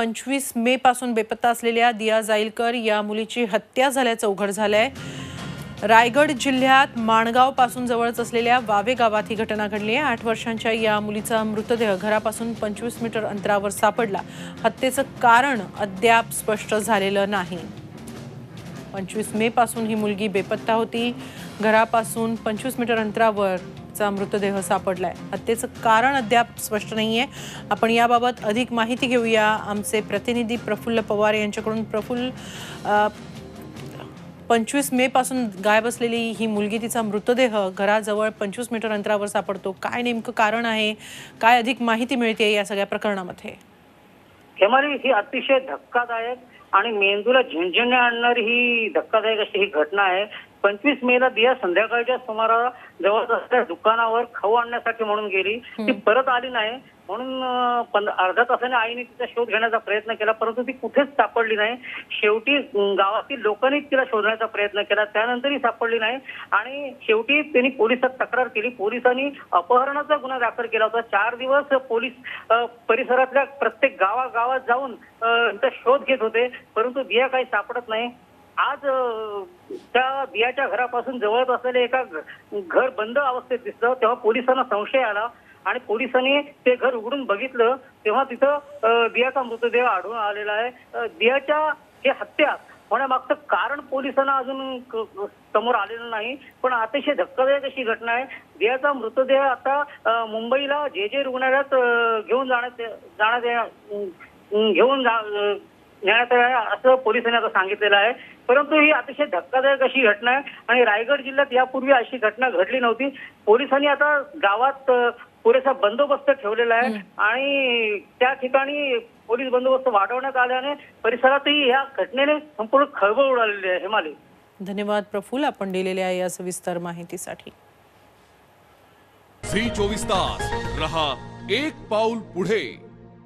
पंचवीस मे पासून बेपत्ता असलेल्या दिया जाईलकर या मुलीची हत्या झाल्याचं उघड झालंय. रायगड जिल्ह्यात माणगावपासून जवळच असलेल्या वावे गावात ही घटना घडली आहे. आठ वर्षांच्या या मुलीचा मृतदेह घरापासून पंचवीस मीटर अंतरावर सापडला. हत्येचं कारण अद्याप स्पष्ट झालेलं नाही. पंचवीस मे पासून ही मुलगी बेपत्ता होती. घरापासून पंचवीस मीटर अंतरावर चा मृतदेह सापडलाय. हत्येचं कारण अद्याप स्पष्ट नाहीये. आपण याबाबत अधिक माहिती घेऊया. आमचे प्रतिनिधी प्रफुल्ल पवार यांच्याकडून. प्रफुल्ल पंचवीस मे पासून गायब असलेली ही मुलगी तिचा मृतदेह घराजवळ पंचवीस मीटर अंतरावर सापडतो. काय नेमकं कारण आहे? काय अधिक माहिती मिळते या सगळ्या प्रकरणामध्ये? हेमाली ही अतिशय धक्कादायक आणि मेंदूला झिंझिण्या आणणारी ही धक्कादायक अशी ही घटना आहे. पंचवीस मेला दिया संध्याकाळच्या सुमाराला जवळ असलेल्या दुकानावर खाऊ आणण्यासाठी म्हणून गेली. ती परत आली नाही. म्हणून अं, पं- अर्ध्या तासाने आईने तिचा शोध घेण्याचा प्रयत्न केला परंतु ती कुठेच सापडली नाही. शेवटी गावातील लोकांनी तिला शोधण्याचा प्रयत्न केला. त्यानंतरही सापडली नाही. आणि शेवटी त्यांनी पोलिसात तक्रार केली. पोलिसांनी अपहरणाचा गुन्हा दाखल केला होता. चार दिवस पोलीस परिसरातल्या प्रत्येक गावागावात जाऊन शोध घेत होते. परंतु दिया काही सापडत नाही. आज त्या बियाच्या घरापासून जवळच असलेले एका घर बंद अवस्थेत दिसलं तेव्हा पोलिसांना संशय आला आणि पोलिसांनी ते घर उघडून बघितलं तेव्हा तिथं बियाचा दियाचा मृतदेह आढळून आलेला आहे. बियाच्या दियाच्या हे हत्या होण्यामागचं कारण पोलिसांना अजून समोर आलेलं नाही पण अतिशय धक्कादायक अशी घटना आहे. दियाचा मृतदेह आता मुंबईला जे जे रुग्णालयात घेऊन जाण्यात जाण्यात घेऊन जा नेण्यात आहे असं पोलिसांनी आता सांगितलेलं आहे. परंतु ही अतिशय धक्कादायक अशी घटना आहे आणि रायगड जिल्ह्यात यापूर्वी अशी घटना घडली नव्हती. पोलिसांनी आता गावात पुरेसा बंदोबस्त ठेवलेला आहे आणि त्या ठिकाणी पोलीस बंदोबस्त वाढवण्यात आल्याने परिसरातही या घटनेने संपूर्ण खळबळ उडालेली आहे. हिमालय धन्यवाद प्रफुल्ल आपण दिलेल्या या सविस्तर माहितीसाठी. झी चोवीस तास. रहा एक पाऊल पुढे.